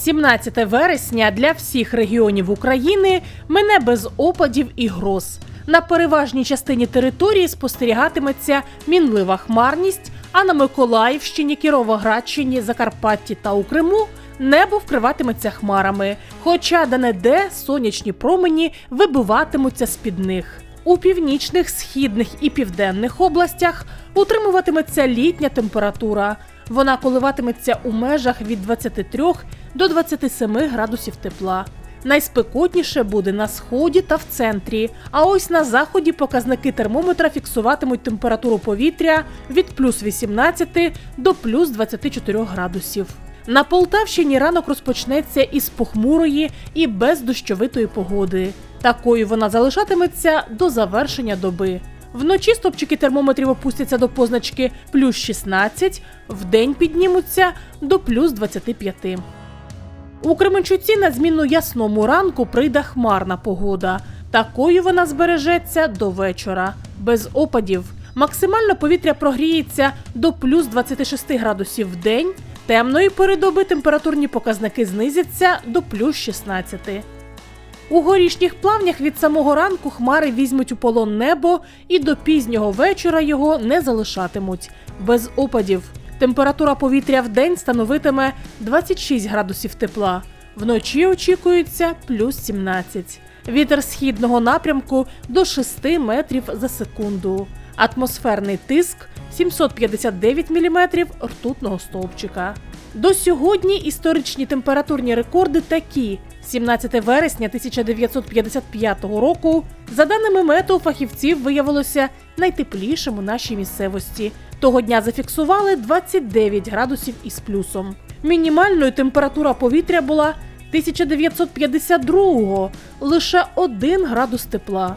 17 вересня для всіх регіонів України мине без опадів і гроз. На переважній частині території спостерігатиметься мінлива хмарність, а на Миколаївщині, Кіровоградщині, Закарпатті та у Криму небо вкриватиметься хмарами, хоча де-не-де сонячні промені вибиватимуться з-під них. У північних, східних і південних областях утримуватиметься літня температура. Вона коливатиметься у межах від 23 до 27 градусів тепла. Найспекотніше буде на сході та в центрі. А ось на заході показники термометра фіксуватимуть температуру повітря від плюс 18 до плюс 24 градусів. На Полтавщині ранок розпочнеться із похмурої і бездощовитої погоди. Такою вона залишатиметься до завершення доби. Вночі стопчики термометрів опустяться до позначки плюс 16, вдень піднімуться до плюс 25. У Кременчуці на зміну ясному ранку прийде хмарна погода. Такою вона збережеться до вечора. Без опадів. Максимально повітря прогріється до плюс 26 градусів в день. Темної пори доби температурні показники знизяться до плюс 16. У горішніх плавнях від самого ранку хмари візьмуть у полон небо і до пізнього вечора його не залишатимуть. Без опадів. Температура повітря в день становитиме 26 градусів тепла. Вночі очікується плюс 17. Вітер східного напрямку до 6 метрів за секунду. Атмосферний тиск 759 мм ртутного стовпчика. До сьогодні історичні температурні рекорди такі: 17 вересня 1955 року, за даними метео фахівців, виявилося найтеплішим у нашій місцевості. Того дня зафіксували 29 градусів із плюсом. Мінімальною температура повітря була 1952-го – лише 1 градус тепла.